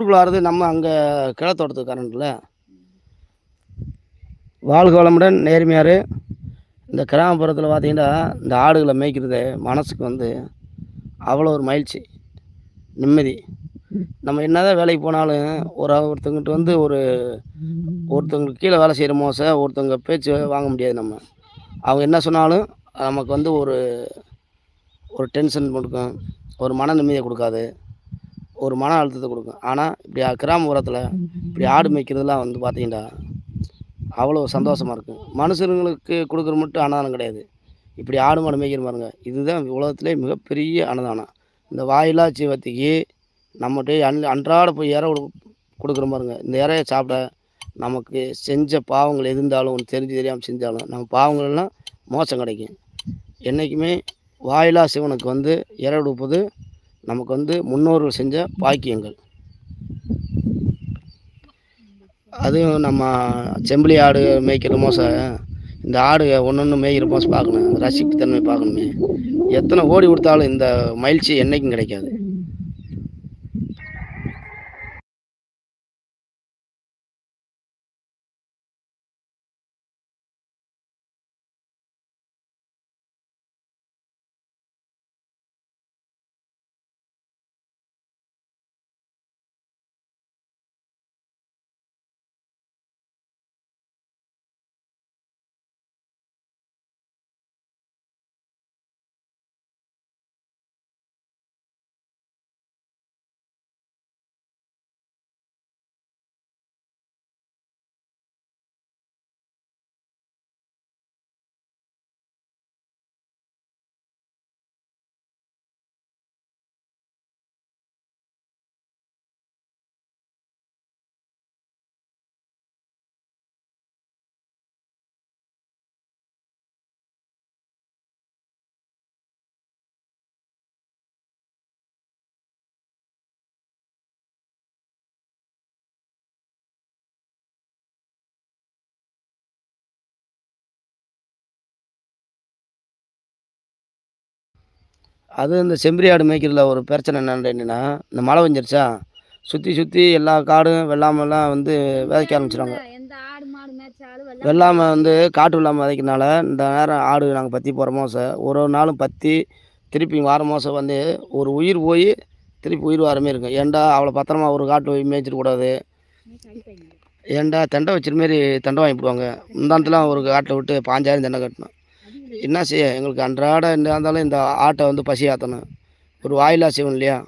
ஊருக்குள்ளாரது நம்ம அங்கே கிழத்தோட்டத்துக்கு கரண்டில். வாழ்க வளமுடன் நேர்மையார். இந்த கிராமப்புறத்தில் பார்த்தீங்கன்னா இந்த ஆடுகளை மேய்க்கிறது மனசுக்கு வந்து அவ்வளோ ஒரு மகிழ்ச்சி நிம்மதி. நம்ம என்னதான் வேலைக்கு போனாலும் ஒரு ஒருத்தங்கிட்ட வந்து ஒரு ஒருத்தவங்களுக்கு கீழே வேலை செய்கிற மோச ஒருத்தவங்க பேச்சு வாங்க முடியாது நம்ம. அவங்க என்ன சொன்னாலும் நமக்கு வந்து ஒரு ஒரு டென்ஷன் கொடுக்கும் ஒரு மன நிம்மதியை கொடுக்காது. ஒரு மன அழுத்தத்தை கொடுக்கும். ஆனால் இப்படி கிராமப்புறத்தில் இப்படி ஆடு மேய்க்கிறதுலாம் வந்து பார்த்தீங்கன்னா அவ்வளோ சந்தோஷமாக இருக்கும். மனுஷனுங்களுக்கு கொடுக்குற மட்டும் அன்னதானம் கிடையாது. இப்படி ஆடு மாடு மேய்க்கிற பாருங்க இதுதான் உலகத்திலே மிகப்பெரிய அன்னதானம். இந்த வாயிலா ஜீவத்துக்கு நம்மகிட்ட அன் அன்றாட போய் இற கொடுக்குற பாருங்க இந்த இறையை சாப்பிட நமக்கு செஞ்ச பாவங்கள் இருந்தாலும் ஒன்று தெரிஞ்சு தெரியாமல் செஞ்சாலும் நம்ம பாவங்கள்லாம் மோசம் கிடைக்கும். என்றைக்குமே வாயிலா சிவனுக்கு வந்து இறை கொடுப்பது நமக்கு வந்து முன்னோர்கள் செஞ்ச பாக்கியங்கள். அதுவும் நம்ம செம்பிளி ஆடு மேய்க்கிறோமோ சார் இந்த ஆடு ஒன்று ஒன்று மேய்க்கிற பார்க்கணும். பார்க்கணும் ரசிப்புத்தன்மை பார்க்கணுமே. எத்தனை ஓடி கொடுத்தாலும் இந்த மகிழ்ச்சி என்றைக்கும் கிடைக்காது. அது இந்த செம்பரி ஆடு மேய்க்கிறதுல ஒரு பிரச்சனை என்னன்னு என்னன்னா இந்த மழை பெஞ்சிருச்சா சுற்றி சுற்றி எல்லா காடும் வெள்ளாமெல்லாம் வந்து விதைக்க ஆரம்பிச்சிடுவாங்க வெள்ளாமை வந்து காட்டு வெள்ளாமை விதைக்கிறனால இந்த நேரம் ஆடு நாங்கள் பற்றி போகிற மோசம் ஒரு ஒரு நாளும் பற்றி திருப்பி வார மாதம் வந்து ஒரு உயிர் போய் திருப்பி உயிர் வர மாதிரி இருக்கும். ஏன்டா அவ்வளோ பத்திரமா ஒரு காட்டு போய் மேய்ச்சிடக்கூடாது ஏன்டா தெண்டை வச்சிரு மாரி தெண்டை வாங்கி போடுவாங்க. முந்தானத்துலாம் ஒரு காட்டில் விட்டு பாஞ்சாயிரம் தெண்டை கட்டணும். என்ன செய்ய? எங்களுக்கு அன்றாட என்ன இருந்தாலும் இந்த ஆட்டை வந்து பசி ஆற்றணும் ஒரு வாயிலா செய்வோம் இல்லையா?